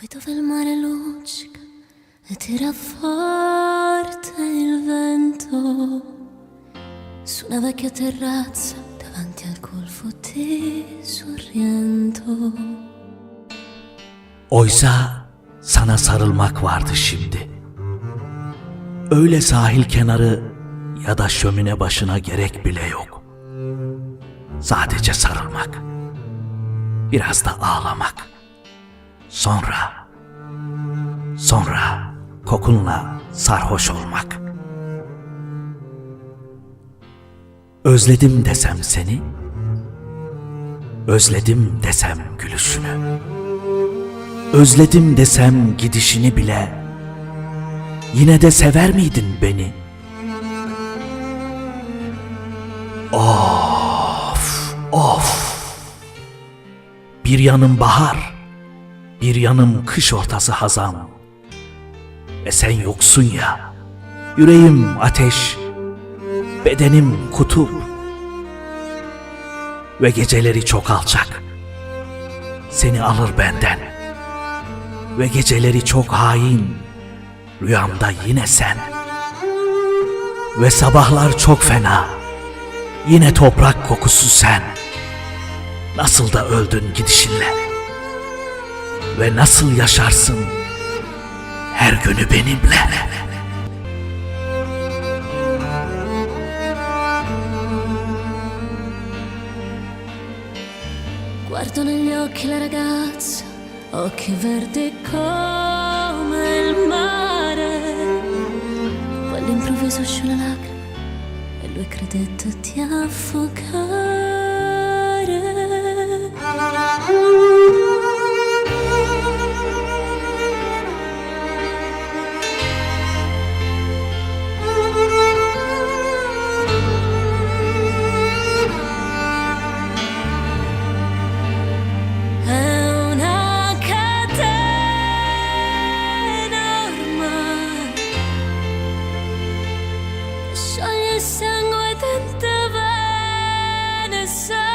Qui dove il mare luccica e tira forte il vento su una vecchia terrazza davanti al golfo di Sorrento. Oysa sana sarılmak vardı şimdi. Öyle sahil kenarı ya da şömine başına gerek bile yok. Sadece sarılmak. Biraz da ağlamak. Sonra, sonra kokunla sarhoş olmak. Özledim desem seni, özledim desem gülüşünü. Özledim desem gidişini bile Yine de sever miydin beni? Of, of. Bir yanım bahar, bir yanım kış ortası hazan. Ve sen yoksun ya. Yüreğim ateş, bedenim kutup. Ve geceleri çok alçak. Seni alır benden. Ve geceleri çok hain. Rüyamda yine sen. Ve sabahlar çok fena. Yine toprak kokusu sen. Nasıl da öldün gidişinle. Ve nasıl yaşarsın her günü benimle. Guardo negli occhi la ragazza, occhi verdi come il mare. All'improvviso uscì una lacrima e lui credette di affogare. soy el sangre de tu venezuela.